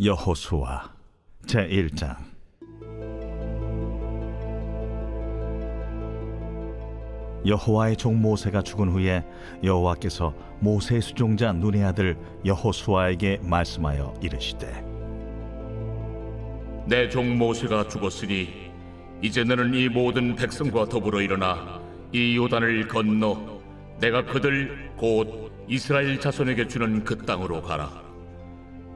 여호수아 제1장 여호와의 종 모세가 죽은 후에 여호와께서 모세의 수종자 눈의 아들 여호수아에게 말씀하여 이르시되 내 종 모세가 죽었으니 이제 너는 이 모든 백성과 더불어 일어나 이 요단을 건너 내가 그들 곧 이스라엘 자손에게 주는 그 땅으로 가라.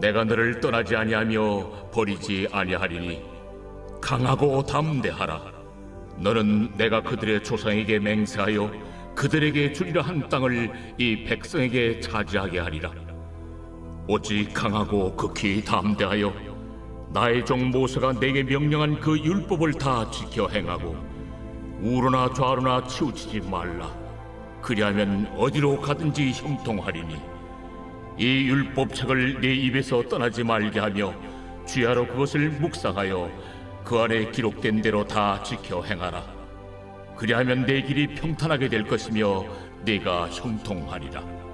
내가 너를 떠나지 아니하며 버리지 아니하리니 강하고 담대하라. 너는 내가 그들의 조상에게 맹세하여 그들에게 주리라 한 땅을 이 백성에게 차지하게 하리라. 오직 강하고 극히 담대하여 나의 종 모세가 내게 명령한 그 율법을 다 지켜 행하고 우로나 좌로나 치우치지 말라. 그리하면 어디로 가든지 형통하리니 이 율법책을 내 입에서 떠나지 말게 하며 주야로 그것을 묵상하여 그 안에 기록된 대로 다 지켜 행하라. 그리하면 내 길이 평탄하게 될 것이며 내가 형통하리라.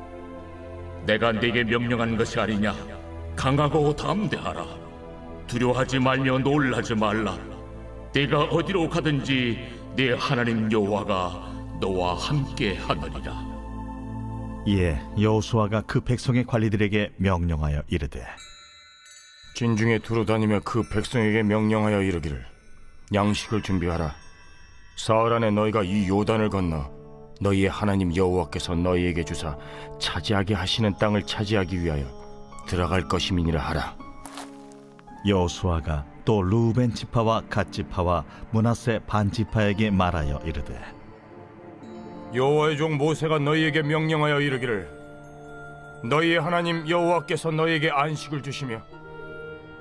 내가 네게 명령한 것이 아니냐 강하고 담대하라 두려워하지 말며 놀라지 말라 내가 어디로 가든지 내 하나님 여호와가 너와 함께 하느니라 이에 여호수아가 그 백성의 관리들에게 명령하여 이르되 진중에 두루 다니며 그 백성에게 명령하여 이르기를 양식을 준비하라. 사흘 안에 너희가 이 요단을 건너 너희의 하나님 여호와께서 너희에게 주사 차지하게 하시는 땅을 차지하기 위하여 들어갈 것임이니라 하라. 여호수아가 또 루벤 지파와 갓 지파와 문하세 반 지파에게 말하여 이르되 여호와의 종 모세가 너희에게 명령하여 이르기를 너희의 하나님 여호와께서 너희에게 안식을 주시며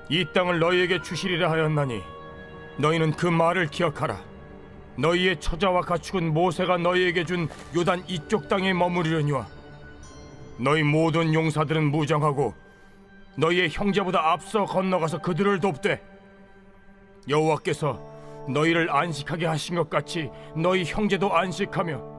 이 땅을 너희에게 주시리라 하였나니 너희는 그 말을 기억하라. 너희의 처자와 가축은 모세가 너희에게 준 요단 이쪽 땅에 머무르려니와 너희 모든 용사들은 무장하고 너희의 형제보다 앞서 건너가서 그들을 돕되 여호와께서 너희를 안식하게 하신 것 같이 너희 형제도 안식하며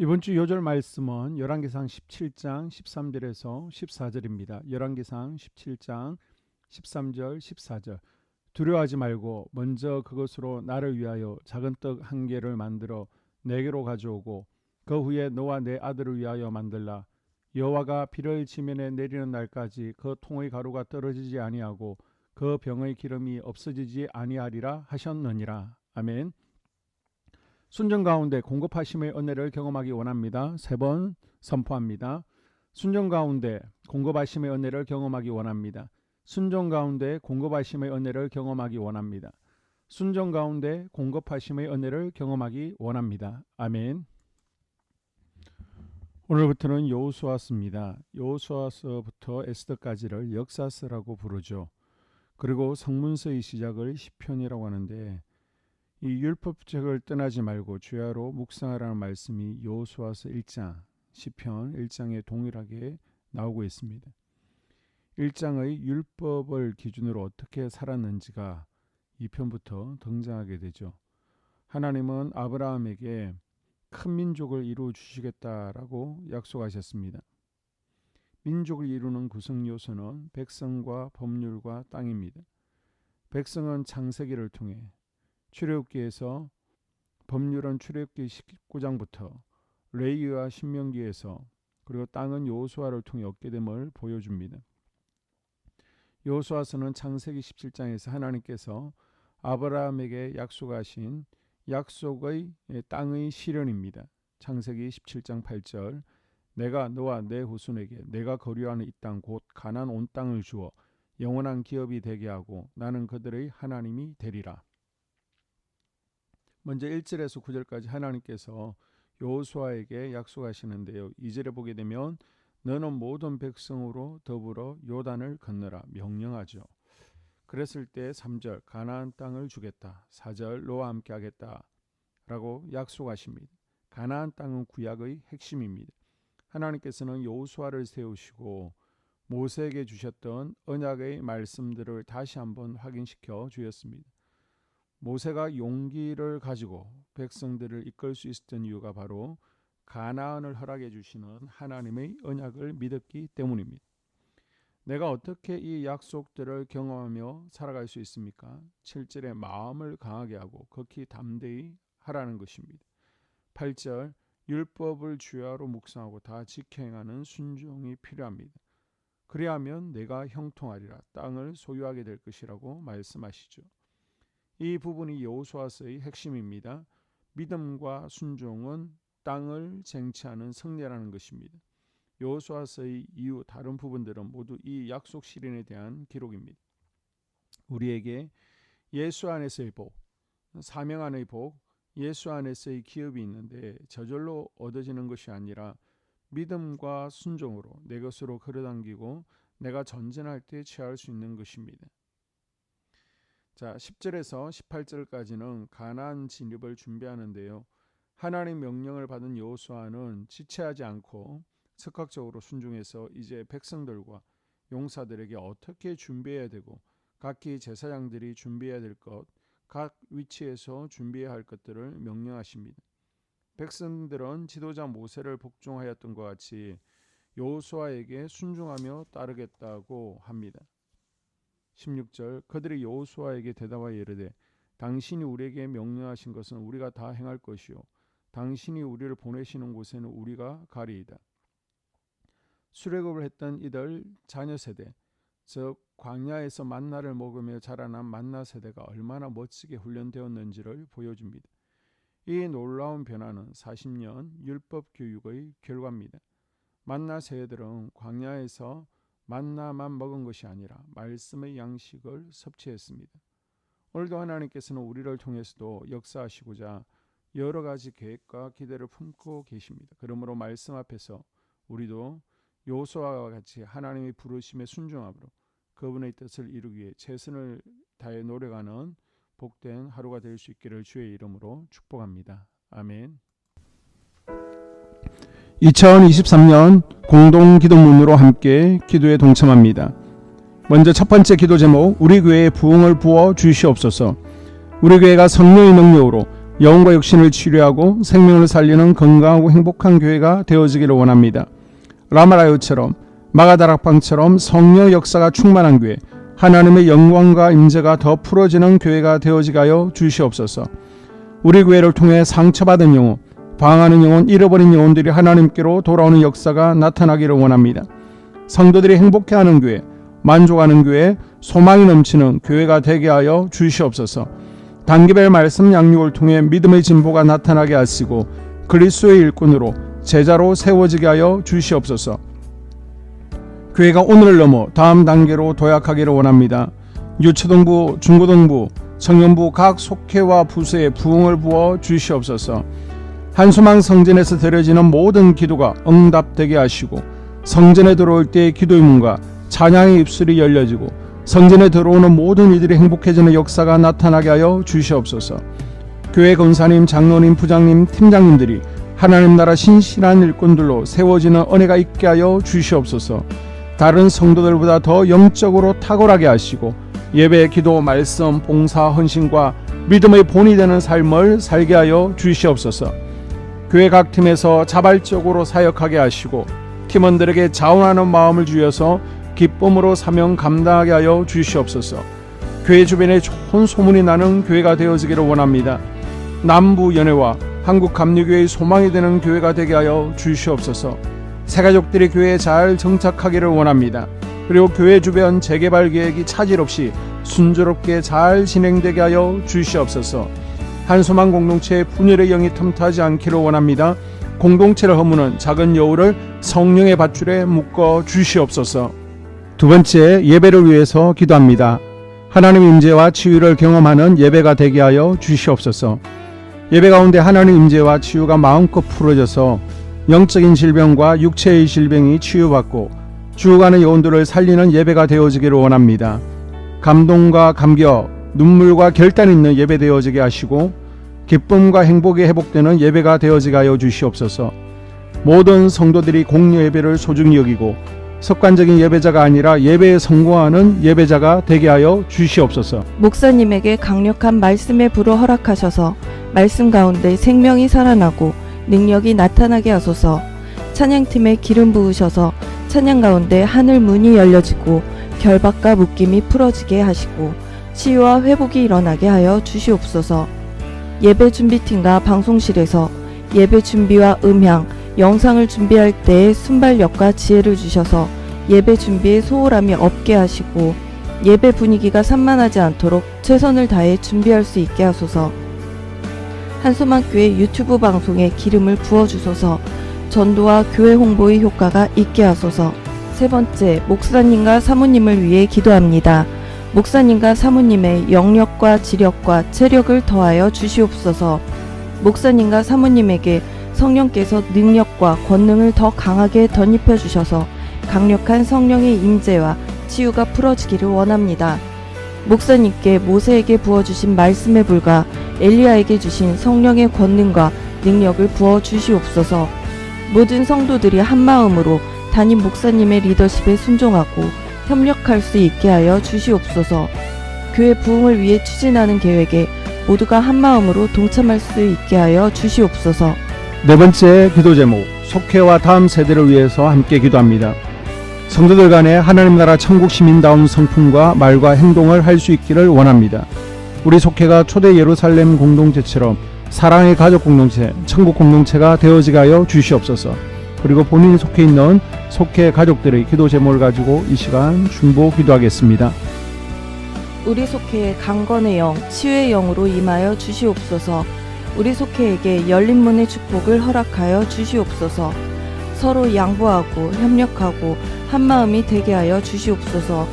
이번 주 요절 말씀은 열왕기상 17장 13절에서 14절입니다. 열왕기상 17장 13절 14절 두려워하지 말고 먼저 그것으로 나를 위하여 작은 떡 한 개를 만들어 내게로 가져오고 그 후에 너와 내 아들을 위하여 만들라 여호와가 비를 지면에 내리는 날까지 그 통의 가루가 떨어지지 아니하고 그 병의 기름이 없어지지 아니하리라 하셨느니라 아멘. 순정 가운데 공급하심의 은혜를 경험하기 원합니다. 세 번 선포합니다. 순정 가운데 공급하심의 은혜를 경험하기 원합니다. 순종 가운데 공급하심의 은혜를 경험하기 원합니다. 순종 가운데 공급하심의 은혜를 경험하기 원합니다. 아멘. 오늘부터는 여호수아서입니다. 여호수아서부터 에스더까지를 역사서라고 부르죠. 그리고 성문서의 시작을 시편이라고 하는데 이 율법책을 떠나지 말고 주야로 묵상하라는 말씀이 여호수아서 1장, 시편 1장에 동일하게 나오고 있습니다. 1장의 율법을 기준으로 어떻게 살았는지가 2편부터 등장하게 되죠. 하나님은 아브라함에게 큰 민족을 이루어 주시겠다라고 약속하셨습니다. 민족을 이루는 구성 요소는 백성과 법률과 땅입니다. 백성은 창세기를 통해 출애굽기에서 법률은 출애굽기 19장부터 레이와 신명기에서 그리고 땅은 여호수아를 통해 얻게 됨을 보여줍니다. 여호수아서는 창세기 17장에서 하나님께서 아브라함에게 약속하신 약속의 땅의 실현입니다. 창세기 17장 8절 내가 너와 내 후손에게 내가 거류하는 이 땅 곧 가난 온 땅을 주어 영원한 기업이 되게 하고 나는 그들의 하나님이 되리라. 먼저 1절에서 9절까지 하나님께서 여호수아에게 약속하시는데요. 2절에 보게 되면 너는 모든 백성으로 더불어 요단을 건너라 명령하죠. 그랬을 때 3절 가나안 땅을 주겠다. 4절 너와 함께 하겠다라고 약속하십니다. 가나안 땅은 구약의 핵심입니다. 하나님께서는 여호수아를 세우시고 모세에게 주셨던 언약의 말씀들을 다시 한번 확인시켜 주셨습니다. 모세가 용기를 가지고 백성들을 이끌 수 있었던 이유가 바로 가나안을 허락해 주시는 하나님의 언약을 믿었기 때문입니다. 내가 어떻게 이 약속들을 경험하며 살아갈 수 있습니까? 7절에 마음을 강하게 하고 극히 담대히 하라는 것입니다. 8절 율법을 주야로 묵상하고 다 지켜 행하는 순종이 필요합니다. 그리하면 내가 형통하리라 땅을 소유하게 될 것이라고 말씀하시죠. 이 부분이 여호수아서의 핵심입니다. 믿음과 순종은 땅을 쟁취하는 승리라는 것입니다. 여호수아서의 이후 다른 부분들은 모두 이 약속 실현에 대한 기록입니다. 우리에게 예수 안에서의 복, 사명 안의 복, 예수 안에서의 기업이 있는데 저절로 얻어지는 것이 아니라 믿음과 순종으로 내 것으로 끌어당기고 내가 전진할 때 취할 수 있는 것입니다. 자, 10절에서 18절까지는 가나안 진입을 준비하는데요. 하나님 명령을 받은 여호수아는 지체하지 않고 적극적으로 순종해서 이제 백성들과 용사들에게 어떻게 준비해야 되고 각기 제사장들이 준비해야 될 것, 각 위치에서 준비해야 할 것들을 명령하십니다. 백성들은 지도자 모세를 복종하였던 것 같이 여호수아에게 순종하며 따르겠다고 합니다. 16절 그들이 여호수아에게 대답하여 이르되 당신이 우리에게 명령하신 것은 우리가 다 행할 것이요 당신이 우리를 보내시는 곳에는 우리가 가리이다. 수레굽을 했던 이들 자녀 세대 즉 광야에서 만나를 먹으며 자라난 만나 세대가 얼마나 멋지게 훈련되었는지를 보여줍니다. 이 놀라운 변화는 40년 율법 교육의 결과입니다. 만나 세대들은 광야에서 만나만 먹은 것이 아니라 말씀의 양식을 섭취했습니다. 오늘도 하나님께서는 우리를 통해서도 역사하시고자 여러 가지 계획과 기대를 품고 계십니다. 그러므로 말씀 앞에서 우리도 요소와 같이 하나님의 부르심에 순종함으로 그분의 뜻을 이루기 위해 최선을 다해 노력하는 복된 하루가 될 수 있기를 주의 이름으로 축복합니다. 아멘. 2023년 공동 기도문으로 함께 기도에 동참합니다. 먼저 첫 번째 기도 제목 우리 교회에 부흥을 부어 주시옵소서. 우리 교회가 성령의 능력으로 영과 육신을 치료하고 생명을 살리는 건강하고 행복한 교회가 되어지기를 원합니다. 라마라요처럼 마가다락방처럼 성령 역사가 충만한 교회, 하나님의 영광과 임재가 더 풀어지는 교회가 되어지게 하여 주시옵소서. 우리 교회를 통해 상처받은 영혼, 방황하는 영혼, 잃어버린 영혼들이 하나님께로 돌아오는 역사가 나타나기를 원합니다. 성도들이 행복해하는 교회, 만족하는 교회, 소망이 넘치는 교회가 되게 하여 주시옵소서. 단기별 말씀 양육을 통해 믿음의 진보가 나타나게 하시고 그리스도의 일꾼으로 제자로 세워지게 하여 주시옵소서. 교회가 오늘을 넘어 다음 단계로 도약하기를 원합니다. 유초등부, 중고등부, 청년부 각 속회와 부서에 부흥을 부어 주시옵소서. 한소망 성전에서 드려지는 모든 기도가 응답되게 하시고 성전에 들어올 때의 기도의 문과 찬양의 입술이 열려지고 성전에 들어오는 모든 이들이 행복해지는 역사가 나타나게 하여 주시옵소서. 교회 권사님, 장로님, 부장님, 팀장님들이 하나님 나라 신실한 일꾼들로 세워지는 은혜가 있게 하여 주시옵소서. 다른 성도들보다 더 영적으로 탁월하게 하시고 예배, 기도, 말씀, 봉사, 헌신과 믿음의 본이 되는 삶을 살게 하여 주시옵소서. 교회 각 팀에서 자발적으로 사역하게 하시고 팀원들에게 자원하는 마음을 주셔서 기쁨으로 사명 감당하게 하여 주시옵소서. 교회 주변에 좋은 소문이 나는 교회가 되어지기를 원합니다. 남부 연회와 한국 감리교회의 소망이 되는 교회가 되게 하여 주시옵소서. 새 가족들이 교회에 잘 정착하기를 원합니다. 그리고 교회 주변 재개발 계획이 차질 없이 순조롭게 잘 진행되게 하여 주시옵소서. 한소만 공동체의 분열의 영이 틈타지 않기를 원합니다. 공동체를 허무는 작은 여우를 성령의 밧줄에 묶어 주시옵소서. 두 번째 예배를 위해서 기도합니다. 하나님 임재와 치유를 경험하는 예배가 되게 하여 주시옵소서. 예배 가운데 하나님 임재와 치유가 마음껏 풀어져서 영적인 질병과 육체의 질병이 치유받고 죽어가는 영혼들을 살리는 예배가 되어지기를 원합니다. 감동과 감격, 눈물과 결단 있는 예배 되어지게 하시고 기쁨과 행복이 회복되는 예배가 되어지게 하여 주시옵소서. 모든 성도들이 공여 예배를 소중히 여기고 습관적인 예배자가 아니라 예배에 성공하는 예배자가 되게 하여 주시옵소서. 목사님에게 강력한 말씀의 불을 허락하셔서 말씀 가운데 생명이 살아나고 능력이 나타나게 하소서. 찬양팀에 기름 부으셔서 찬양 가운데 하늘 문이 열려지고 결박과 묶임이 풀어지게 하시고 치유와 회복이 일어나게 하여 주시옵소서. 예배 준비팀과 방송실에서 예배 준비와 음향, 영상을 준비할 때의 순발력과 지혜를 주셔서 예배 준비에 소홀함이 없게 하시고 예배 분위기가 산만하지 않도록 최선을 다해 준비할 수 있게 하소서. 한소만교회 유튜브 방송에 기름을 부어 주소서. 전도와 교회 홍보의 효과가 있게 하소서. 세 번째, 목사님과 사모님을 위해 기도합니다. 목사님과 사모님의 영력과 지력과 체력을 더하여 주시옵소서. 목사님과 사모님에게 성령께서 능력과 권능을 더 강하게 덧입혀 주셔서 강력한 성령의 임재와 치유가 풀어지기를 원합니다. 목사님께 모세에게 부어주신 말씀의 불과 엘리야에게 주신 성령의 권능과 능력을 부어 주시옵소서. 모든 성도들이 한 마음으로 담임 목사님의 리더십에 순종하고 협력할 수 있게 하여 주시옵소서. 교회 부흥을 위해 추진하는 계획에 모두가 한 마음으로 동참할 수 있게 하여 주시옵소서. 네 번째 기도 제목 속회와 다음 세대를 위해서 함께 기도합니다. 성도들 간에 하나님 나라 천국 시민다운 성품과 말과 행동을 할 수 있기를 원합니다. 우리 속회가 초대 예루살렘 공동체처럼 사랑의 가족 공동체, 천국 공동체가 되어지게 하여 주시옵소서. 그리고 본인이 속해 있는 속회 가족들의 기도 제목을 가지고 이 시간 중보 기도하겠습니다. 우리 속회에 강건의 영, 치유의 영으로 임하여 주시옵소서. 우리 속회에게 열린 문의 축복을 허락하여 주시옵소서. 서로 양보하고 협력하고 한 마음이 되게 하여 주시옵소서.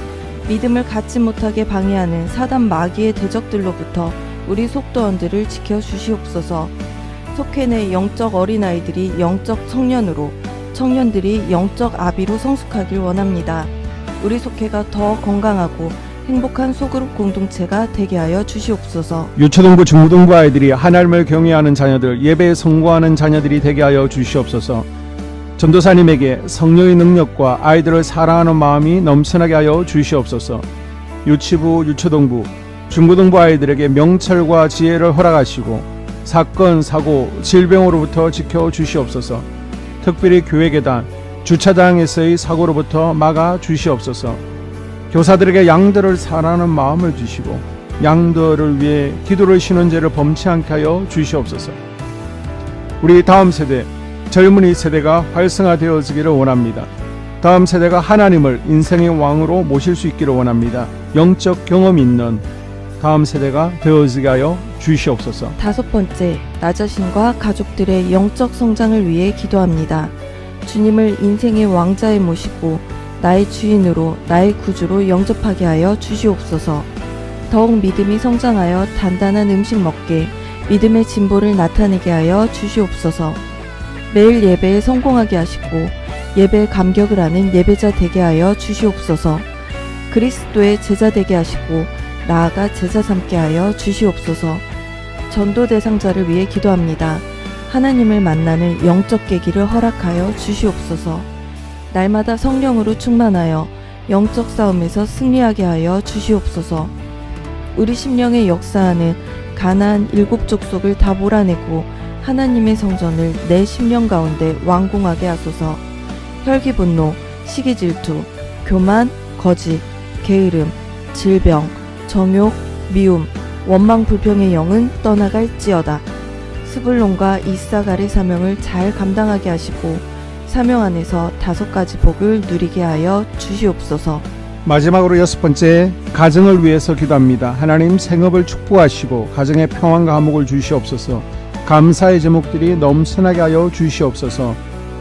믿음을 갖지 못하게 방해하는 사단 마귀의 대적들로부터 우리 속도원들을 지켜 주시옵소서. 속회 내 영적 어린아이들이 영적 청년으로, 청년들이 영적 아비로 성숙하길 원합니다. 우리 속회가 더 건강하고 행복한 소그룹 공동체가 되게 하여 주시옵소서. 유초등부 중고등부 아이들이 하나님을 경외하는 자녀들, 예배에 성공하는 자녀들이 되게 하여 주시옵소서. 전도사님에게 성령의 능력과 아이들을 사랑하는 마음이 넘쳐나게 하여 주시옵소서. 유치부, 유초등부, 중고등부 아이들에게 명철과 지혜를 허락하시고 사건, 사고, 질병으로부터 지켜 주시옵소서. 특별히 교회 계단, 주차장에서의 사고로부터 막아 주시옵소서. 교사들에게 양들을 사랑하는 마음을 주시고 양들을 위해 기도를 쉬는 죄를 범치 않게 하여 주시옵소서. 우리 다음 세대 젊은이 세대가 활성화되어지기를 원합니다. 다음 세대가 하나님을 인생의 왕으로 모실 수 있기를 원합니다. 영적 경험 있는 다음 세대가 되어지게 하여 주시옵소서. 다섯 번째, 나 자신과 가족들의 영적 성장을 위해 기도합니다. 주님을 인생의 왕자에 모시고 나의 주인으로 나의 구주로 영접하게 하여 주시옵소서. 더욱 믿음이 성장하여 단단한 음식 먹게 믿음의 진보를 나타내게 하여 주시옵소서. 매일 예배에 성공하게 하시고 예배에 감격을 하는 예배자 되게 하여 주시옵소서. 그리스도의 제자 되게 하시고 나아가 제자 삼게 하여 주시옵소서. 전도 대상자를 위해 기도합니다. 하나님을 만나는 영적 계기를 허락하여 주시옵소서. 날마다 성령으로 충만하여 영적 싸움에서 승리하게 하여 주시옵소서. 우리 심령에 역사하는 가나안 일곱 족속을 다 몰아내고 하나님의 성전을 내 심령 가운데 완공하게 하소서. 혈기 분노, 시기 질투, 교만, 거짓, 게으름, 질병, 정욕, 미움, 원망 불평의 영은 떠나갈지어다. 스불론과 이사갈의 사명을 잘 감당하게 하시고 사명 안에서 다섯 가지 복을 누리게 하여 주시옵소서. 마지막으로 여섯 번째 가정을 위해서 기도합니다. 하나님 생업을 축복하시고 가정에 평안과 화목을 주시옵소서. 감사의 제목들이 넘쳐나게 하여 주시옵소서.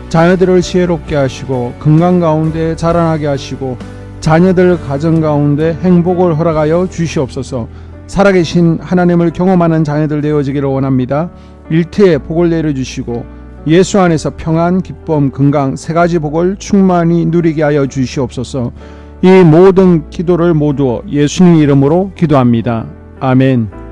자녀들을 지혜롭게 하시고 건강 가운데 자라나게 하시고 자녀들 가정 가운데 행복을 허락하여 주시옵소서. 살아계신 하나님을 경험하는 자녀들 되어지기를 원합니다. 일태에 복을 내려주시고 예수 안에서 평안, 기쁨, 건강 세 가지 복을 충만히 누리게 하여 주시옵소서. 이 모든 기도를 모두 예수님 이름으로 기도합니다. 아멘.